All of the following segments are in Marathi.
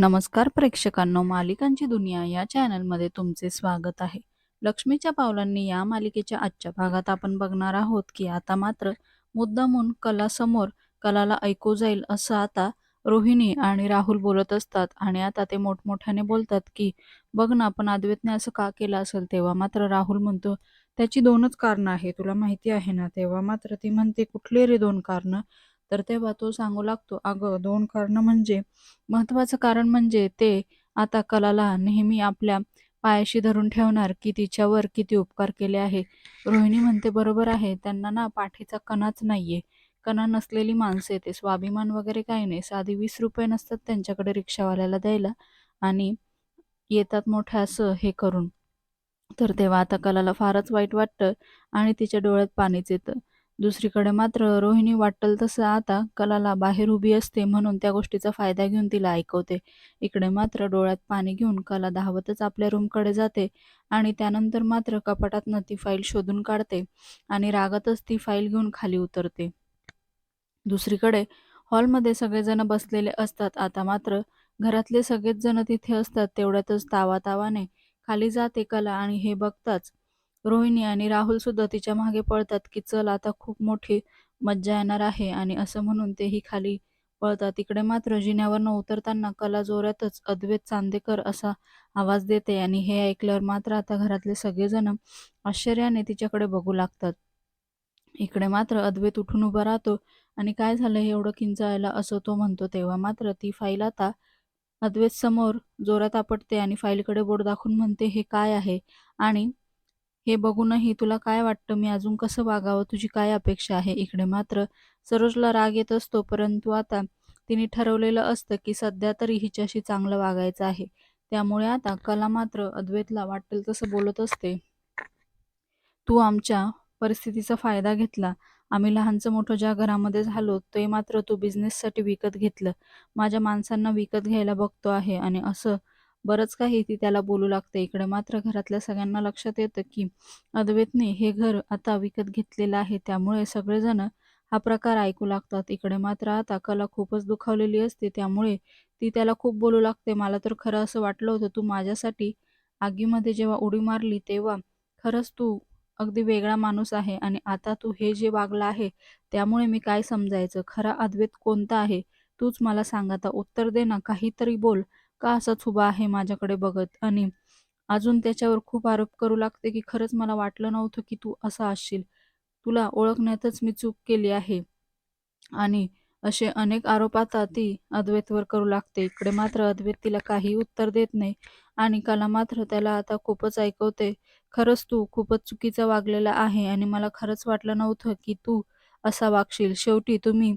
नमस्कार प्रेक्षकांनो मालिकांची दुनिया या चॅनलमध्ये तुमचे स्वागत आहे. लक्ष्मीच्या पावलांनी या मालिकेच्या आजच्या भागात आपण बघणार आहोत की आता मात्र मुद्दामून कलासमोर कलाला ऐकू जाईल असं आता रोहिणी आणि राहुल बोलत असतात आणि आता ते मोठमोठ्याने बोलतात की बघ ना आपण अद्वैतने असं का केलं असेल? तेव्हा मात्र राहुल म्हणतो त्याची दोनच कारणं आहे तुला माहिती आहे ना? तेव्हा मात्र ती म्हणते कुठले रे दोन कारणं? तर तेव्हा तो सांगू लागतो अगं दोन कारणं म्हणजे महत्वाचं कारण म्हणजे ते आता कलाला नेहमी आपल्या पायाशी धरून ठेवणार की तिच्यावर किती उपकार केले आहे. रोहिणी म्हणते बरोबर आहे त्यांना ना पाठीचा कणाच नाहीये. कणा नसलेली माणसे ते स्वाभिमान वगैरे काही नाही. साधी वीस रुपये नसतात त्यांच्याकडे रिक्षावाल्याला द्यायला आणि येतात मोठ्या असं हे करून. तर तेव्हा आता कलाला फारच वाईट वाटतं आणि तिच्या डोळ्यात पाणीच येतं. दुसरीकडे मात्र रोहिणी वाटल तसं आता कलाला बाहेर उभी असते म्हणून त्या गोष्टीचा फायदा घेऊन तिला ऐकवते. इकडे मात्र डोळ्यात पाणी घेऊन कला धावतच आपल्या रूमकडे जाते आणि त्यानंतर मात्र कपाटातनं ती फाईल शोधून काढते आणि रागातच ती फाईल घेऊन खाली उतरते. दुसरीकडे हॉलमध्ये सगळेजण बसलेले असतात. आता मात्र घरातले सगळेच जण तिथे असतात. तेवढ्यातच तावा तावाने खाली जाते कला आणि हे बघताच रोहिणी आणि राहुल सुद्धा तिच्यामागे पळतात की चल आता खूप मोठी मज्जा येणार आहे. आणि असं म्हणून तेही खाली पळतात. तिकडे मात्र जिन्यावर न उतरताना कला जोरातच अद्वैत चांदेकर असा आवाज देते आणि हे ऐकल्यावर मात्र आता घरातले सगळेजण आश्चर्याने तिच्याकडे बघू लागतात. इकडे मात्र अद्वैत उठून उभा राहतो आणि काय झालं हे एवढं किंचाळायला असं तो म्हणतो. तेव्हा मात्र ती फाईल आता अद्वैत समोर जोरात आपटते आणि फाईलकडे बोट दाखवून म्हणते हे काय आहे? आणि हे बघूनही तुला काय वाटतं? मी अजून कसं वागावं? तुझी काय अपेक्षा आहे इकडे? मात्र सरोजला राग येत असतो परंतु आता तिने ठरवलेलं असतं की सध्या तरी हिच्याशी चांगलं वागायचं आहे. त्यामुळे आता कला मात्र अद्वैतला वाटेल तसं बोलत असते. तू आमच्या परिस्थितीचा फायदा घेतला. आम्ही लहानचं मोठं ज्या घरामध्ये झालो ते मात्र तू बिझनेससाठी विकत घेतलं. माझ्या माणसांना विकत घ्यायला बघतो आहे आणि असं बरंच काही ती त्याला बोलू लागते. इकडे मात्र घरातल्या सगळ्यांना लक्षात येतं की अद्वैतने हे घर आता विकत घेतलेलं आहे. त्यामुळे सगळेजण हा प्रकार ऐकू लागतात. इकडे मात्र आता कला खूपच दुखावलेली असते. त्यामुळे ती त्याला खूप बोलू लागते. मला तर खरं असं वाटलं होतं तू माझ्यासाठी आगीमध्ये जेव्हा उडी मारली तेव्हा खरंच तू अगदी वेगळा माणूस आहे आणि आता तू हे जे वागला आहे त्यामुळे मी काय समजायचं? खरा अद्वैत कोणता आहे? तूच मला सांग आता. उत्तर दे ना. काहीतरी बोल. का असाच उभा आहे माझ्याकडे बघत? आणि अजून त्याच्यावर खूप आरोप करू लागते की खरंच मला वाटलं नव्हतं की तू असा असशील. तुला ओळखण्यातच मी चूक केली आहे. आणि असे अनेक आरोप आता ती अद्वैतवर करू लागते. इकडे मात्र अद्वैत तिला काही उत्तर देत नाही आणि कला मात्र त्याला आता खूपच ऐकवते. खरंच तू खूपच चुकीचं वागलेला आहे आणि मला खरंच वाटलं नव्हतं की तू असा वागशील. शेवटी तुम्ही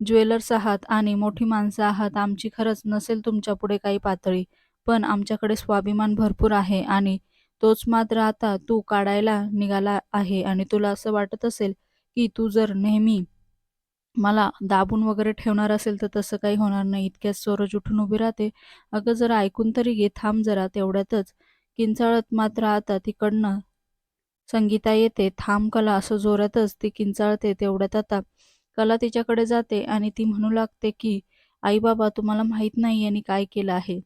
ज्वेलर्स आहात आणि मोठी माणसं आहात आमची खरंच नसेल तुमच्यापुढे काही पातळी पण आमच्याकडे स्वाभिमान भरपूर आहे आणि तोच मात्र आता तू काढायला निघाला आहे आणि तुला असं वाटत असेल की तू जर नेहमी मला दाबून वगैरे ठेवणार असेल तर तसं काही होणार नाही. इतक्यात सरोज उठून उभी राहते. अगं जरा ऐकून तरी घे थांब जरा तेवढ्यातच किंचाळत मात्र आता तिकडनं संगीता येते. थांब कला असं जोरातच ती किंचाळते तेवढ्यात आता कला तिच्याकडे जाते आणि ती म्हणू लागते की आई बाबा तुम्हाला माहीत नाही यांनी काय केलं आहे.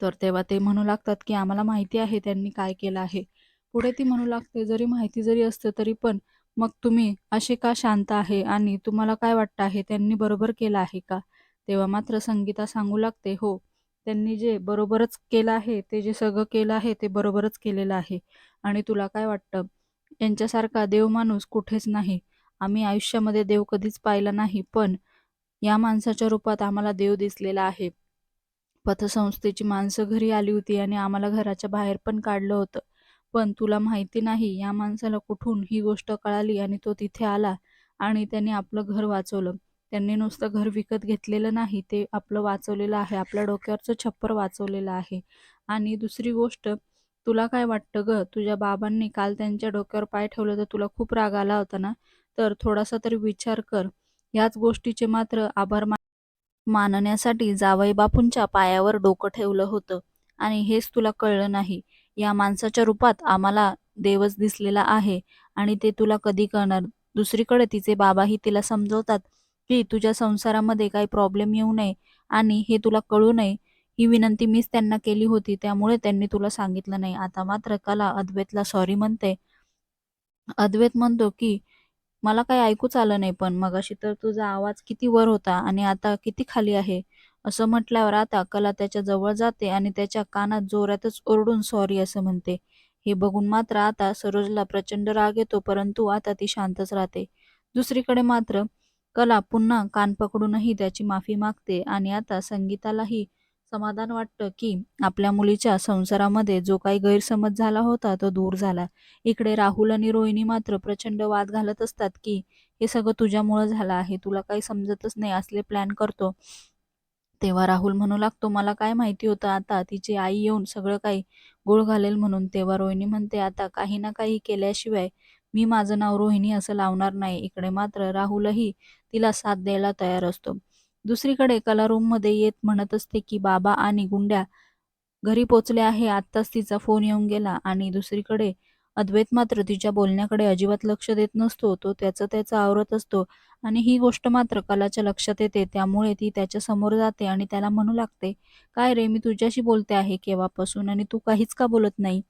तर तेव्हा ते म्हणू लागतात की आम्हाला माहिती आहे त्यांनी काय केलं आहे. पुढे ती म्हणू लागते जरी माहिती जरी असतं तरी पण मग तुम्ही असे का शांत आहे आणि तुम्हाला काय वाटतं आहे त्यांनी बरोबर केलं आहे का? तेव्हा मात्र संगीता सांगू लागते हो त्यांनी जे बरोबरच केलं आहे ते जे सगळं केलं आहे ते बरोबरच केलेलं आहे. आणि तुला काय वाटतं? यांच्यासारखा देव माणूस कुठेच नाही. आम्ही आयुष्यामध्ये देव कधीच पाहिला नाही पण या माणसाच्या रूपात आम्हाला देव दिसलेला आहे. पथसंस्थेची माणसं घरी आली होती आणि आम्हाला घराच्या बाहेर पण काढलं होतं. पण तुला माहिती नाही या माणसाला कुठून ही गोष्ट कळाली आणि तो तिथे आला आणि त्यांनी आपलं घर वाचवलं. त्यांनी नुसतं घर विकत घेतलेलं नाही ते आपलं वाचवलेलं आहे आपल्या डोक्यावरचं छप्पर वाचवलेलं आहे. आणि दुसरी गोष्ट तुला काय वाटतं ग? तुझ्या बाबांनी काल त्यांच्या डोक्यावर पाय ठेवलं तर तुला खूप राग आला होता ना? तर थोडासा तरी विचार कर. याच गोष्टीचे मात्र आभार मानण्यासाठी जावई बापूंच्या पायावर डोकं ठेवलं होतं. आणि हेच तुला कळलं नाही. या माणसाच्या रूपात आम्हाला देवच दिसलेला आहे आणि ते तुला कधी कळणार दुसरीकडे तिचे बाबाही तिला समजवतात की तुझ्या संसारामध्ये काही प्रॉब्लेम येऊ नये आणि हे तुला कळू नये. ही विनंती मीच त्यांना केली होती. त्यामुळे त्यांनी तुला सांगितलं नाही. आता मात्र कला अद्वैतला सॉरी म्हणते. अद्वैत म्हणतो की मला काही ऐकूच आलं नाही पण मगाशी तर तुझा आवाज किती वर होता आणि आता किती खाली आहे? असं म्हटल्यावर आता कला त्याच्याजवळ जाते आणि त्याच्या कानात जोरातच ओरडून सॉरी असं म्हणते. हे बघून मात्र आता सरोजला प्रचंड राग येतो परंतु आता ती शांतच राहते. दुसरीकडे मात्र कला पुन्हा कान पकडूनही त्याची माफी मागते आणि आता संगीतालाही समाधान वाटतं की आपल्या मुलीच्या संसारामध्ये जो काही गैरसमज झाला होता तो दूर झाला. इकडे राहुल आणि रोहिणी मात्र प्रचंड वाद घालत असतात की हे सगळं तुझ्यामुळं झालं आहे तुला काही समजतच नाही असले प्लॅन करतो. तेव्हा राहुल म्हणू लागतो मला काय माहिती होतं आता तिची आई येऊन सगळं काही गोळ घालेल म्हणून. तेव्हा रोहिणी म्हणते आता काही ना काही केल्याशिवाय मी माझं नाव रोहिणी असं लावणार नाही. इकडे मात्र राहुलही तिला साथ द्यायला तयार असतो. दुसरीकडे कला रूममध्ये येत म्हणत असते की बाबा आणि गुंड्या घरी पोचले आहे. आत्ताच तिचा फोन येऊन गेला. आणि दुसरीकडे अद्वैत मात्र तिच्या बोलण्याकडे अजिबात लक्ष देत नसतो. तो त्याचं त्याचं आवरत असतो. आणि ही गोष्ट मात्र कलाच्या लक्षात येते. त्यामुळे ती त्याच्यासमोर जाते आणि त्याला म्हणू लागते काय रे मी तुझ्याशी बोलते आहे केव्हापासून आणि तू काहीच का बोलत नाही?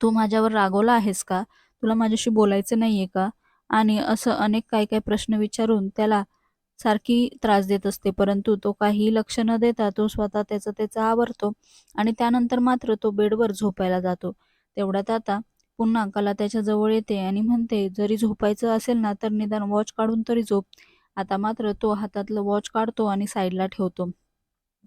तू माझ्यावर रागवला आहेस का? तुला माझ्याशी बोलायचं नाहीये का? आणि असं अनेक काय काय प्रश्न विचारून त्याला सारखी त्रास देत असते परंतु तो काहीही लक्ष न देता तो स्वतः त्याचं त्याचं आवरतो आणि त्यानंतर मात्र तो बेडवर झोपायला जातो. तेवढ्यात आता पुन्हा कला त्याच्याजवळ येते आणि म्हणते जरी झोपायचं असेल ना तर निदान वॉच काढून तरी झोप. आता मात्र तो हातातलं वॉच काढतो आणि साईडला ठेवतो.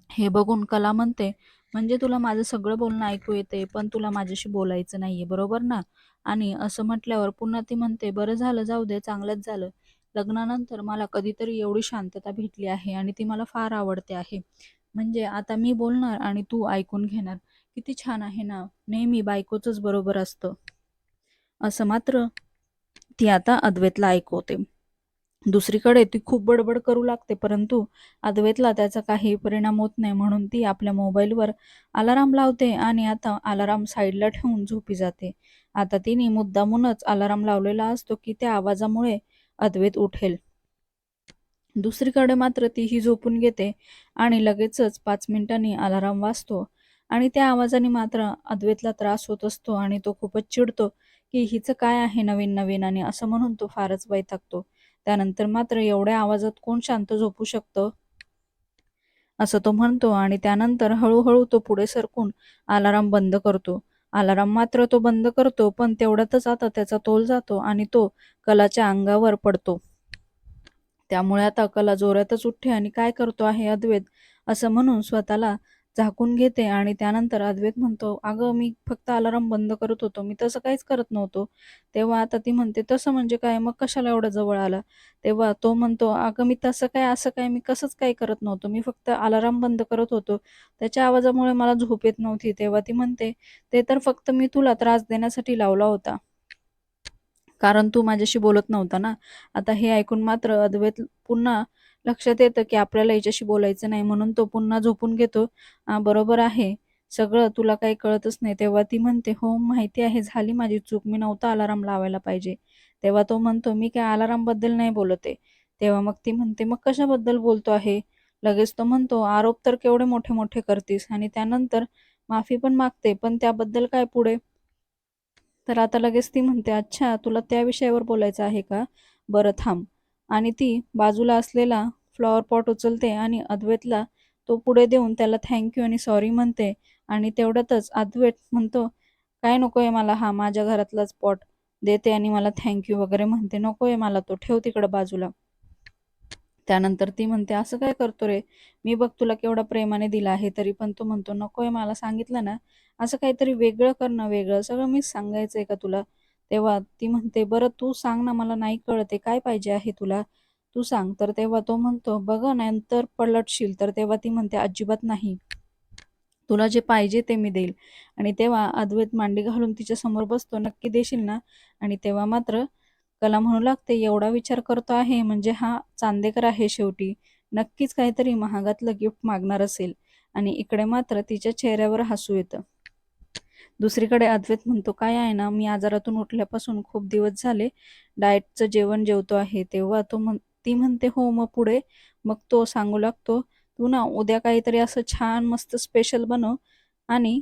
हे बघून कला म्हणते म्हणजे तुला माझं सगळं बोलणं ऐकू येते पण तुला माझ्याशी बोलायचं नाहीये बरोबर ना? आणि असं म्हटल्यावर पुन्हा ती म्हणते बरं झालं जाऊ दे चांगलंच झालं. लग्नानंतर मला कधीतरी एवढी शांतता भेटली आहे आणि ती मला फार आवडते आहे. म्हणजे आता मी बोलणार आणि तू ऐकून घेणार. किती छान आहे ना. नेहमी बायकोचंच बरोबर असतं. असं मात्र ती आता अद्वैतला ऐकवते. दुसरीकडे ती खूप बडबड करू लागते परंतु अद्वैतला त्याचा काही परिणाम होत नाही म्हणून ती आपल्या मोबाईलवर अलाराम लावते आणि आता अलाराम साईडला ठेवून झोपी जाते. आता तिने मुद्दामूनच अलाराम लावलेला असतो की त्या आवाजामुळे अद्वैत उठेल. दुसरीकडे मात्र तीही झोपून घेते आणि लगेचच पाच मिनिटांनी अलाराम वाजतो आणि त्या आवाजाने मात्र अद्वैतला त्रास होत असतो आणि तो खूपच चिडतो की हिचं काय आहे नवीन नवीन आणि असं म्हणून तो फारच वैतागतो. त्यानंतर मात्र एवढ्या आवाजात कोण शांत झोपू शकतं? असं तो म्हणतो आणि त्यानंतर हळूहळू तो पुढे सरकून अलाराम बंद करतो. अलाराम मात्र तो बंद करतो पण तेवढ्यातच आता त्याचा तोल जातो आणि तो कलाच्या अंगावर पडतो. त्यामुळे आता कला जोरातच उठते आणि काय करतो आहे अद्वैत असं म्हणून स्वतःला झाकून घेते आणि त्यानंतर अद्वैत म्हणतो अगं मी फक्त अलाराम बंद करत होतो. मी तसं काहीच करत नव्हतो. तेव्हा आता ती म्हणते तसं म्हणजे काय? मग कशाला एवढं जवळ आला? तेव्हा तो म्हणतो अगं मी तसं काय असं काय मी कसंच काही करत नव्हतो. मी फक्त अलाराम बंद करत होतो. त्याच्या आवाजामुळे मला झोप येत नव्हती. तेव्हा ती म्हणते ते तर फक्त मी तुला त्रास देण्यासाठी लावला होता. कारण तू माझ्याशी बोलत नव्हता ना. आता हे ऐकून मात्र अद्वैत पुन्हा लक्षात येतं की आपल्याला याच्याशी बोलायचं नाही म्हणून तो पुन्हा झोपून घेतो. बरोबर आहे. सगळं तुला काही कळतच नाही. तेव्हा ती म्हणते हो माहिती आहे. झाली माझी चूक. मी नव्हता अलाराम लावायला पाहिजे. तेव्हा तो म्हणतो मी काय अलारामबद्दल नाही बोलत आहे. तेव्हा मग ती म्हणते मग कशाबद्दल बोलतो आहे? लगेच तो म्हणतो आरोप तर केवढे मोठे मोठे करतीस आणि त्यानंतर माफी पण मागते पण त्याबद्दल काय पुढे? तर आता लगेच ती म्हणते अच्छा तुला त्या विषयावर बोलायचं आहे का? बरं थांब. आणि ती बाजूला असलेला फ्लॉवर पॉट उचलते आणि अद्वैतला तो पुढे देऊन त्याला थँक्यू आणि सॉरी म्हणते. आणि तेवढ्यातच अद्वैत म्हणतो काय नको आहे मला हा माझ्या घरातलाच पॉट देते आणि मला थँक्यू वगैरे म्हणते. नको आहे मला तो. ठेव तिकडं बाजूला. त्यानंतर ती म्हणते असं काय करतो रे? मी बघ तुला केवढा प्रेमाने दिला आहे तरी पण तो म्हणतो नको आहे मला सांगितलं ना? असं काहीतरी वेगळं कर ना वेगळं. सगळं मीच सांगायचंय का तुला? तेव्हा ती म्हणते बरं तू सांग ना मला नाही कळते काय पाहिजे आहे तुला? तू सांग. तर तेव्हा तो म्हणतो बघ नंतर पलटशील. तर तेव्हा ती म्हणते अजिबात नाही. तुला जे पाहिजे ते मी देईल. आणि तेव्हा अद्वैत मांडी घालून तिच्या समोर बसतो नक्की देशील ना? आणि तेव्हा मात्र कला म्हणू लागते एवढा विचार करतो आहे म्हणजे हा चांदेकर आहे शेवटी. नक्कीच काहीतरी महागातलं गिफ्ट मागणार असेल. आणि इकडे मात्र तिच्या चेहऱ्यावर हसू येतं. दुसरीकडे अद्वैत म्हणतो काय आहे ना मी आजारातून उठल्यापासून खूप दिवस झाले. डाएटचं जेवण जेवतो आहे. तेव्हा तो म्हण ती म्हणते हो मग पुढे. मग तो सांगू लागतो तू ना उद्या काहीतरी असं छान मस्त स्पेशल बनव. आणि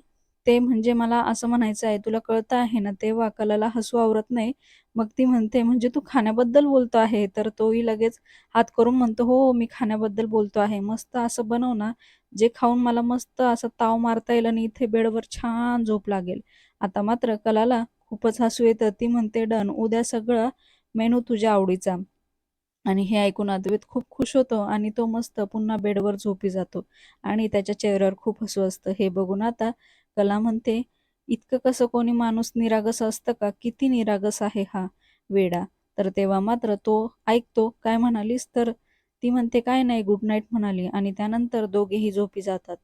ते म्हणजे मला असं म्हणायचं आहे तुला कळतं आहे ना तेव्हा कलाला हसू आवरत नाही. मग ती म्हणते म्हणजे तू खाण्याबद्दल बोलतो आहे? तर तोही लगेच हात करून म्हणतो हो हो, मी खाण्याबद्दल बोलतो आहे. मस्त असं बनव ना. जे खाऊन मला मस्त असं ताव मारता येईल आणि इथे बेडवर छान झोप लागेल. आता मात्र कलाला खूपच हसू येतं. ती म्हणते डन उद्या सगळं मेनू तुझ्या आवडीचा. आणि हे ऐकून अद्वैत खूप खुश होतो आणि तो मस्त पुन्हा बेडवर झोपी जातो. आणि त्याच्या चेहऱ्यावर खूप हसू असतं. हे बघून आता कला म्हणते इतकं कसं कोणी माणूस निरागस असतं का? किती निरागस आहे हा वेडा. तर तेव्हा मात्र तो ऐकतो काय म्हणालीस? तर ती म्हणते काय नाही गुड नाईट म्हणाली आणि त्यानंतर दोघेही झोपी जातात.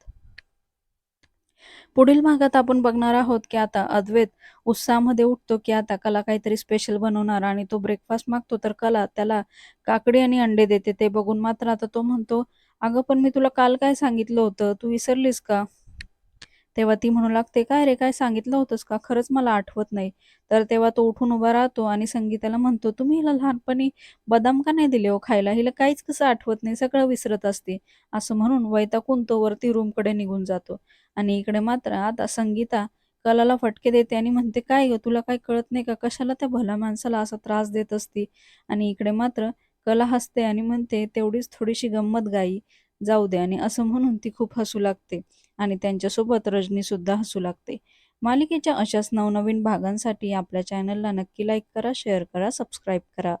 पुढील भागात आपण बघणार आहोत की आता अद्वैत उत्साहामध्ये उठतो की आता कला काहीतरी स्पेशल बनवणार आणि तो ब्रेकफास्ट मागतो. तर कला त्याला काकडी आणि अंडे देते. ते बघून मात्र आता तो म्हणतो अगं पण मी तुला काल काय सांगितलं होतं? तू विसरलीस का? तेव्हा ती म्हणू लागते काय रे काय सांगितलं होतंस का? खरंच मला आठवत नाही. तर तेव्हा तो उठून उभा राहतो आणि संगीताला म्हणतो तुम्ही हिला लहानपणी बदाम का नाही दिले हो खायला? हिला काहीच कसं आठवत नाही सगळं विसरत असते. असं म्हणून वैतागून तो वरती रूमकडे निघून जातो. आणि इकडे मात्र आता संगीता कलाला फटके देते आणि म्हणते काय ग तुला काही कळत नाही का? कशाला त्या भला माणसाला असा त्रास देत असती? आणि इकडे मात्र कला हसते आणि म्हणते तेवढीच थोडीशी गंमत गाई. जाऊ दे. आणि असं म्हणून ती खूप हसू लागते. आणि त्यांच्यासोबत रजनी सुद्धा हसू लागते. मालिकेच्या अशाच नवनवीन भागांसाठी आपल्या चॅनलला नक्की लाईक करा शेअर करा सबस्क्राईब करा.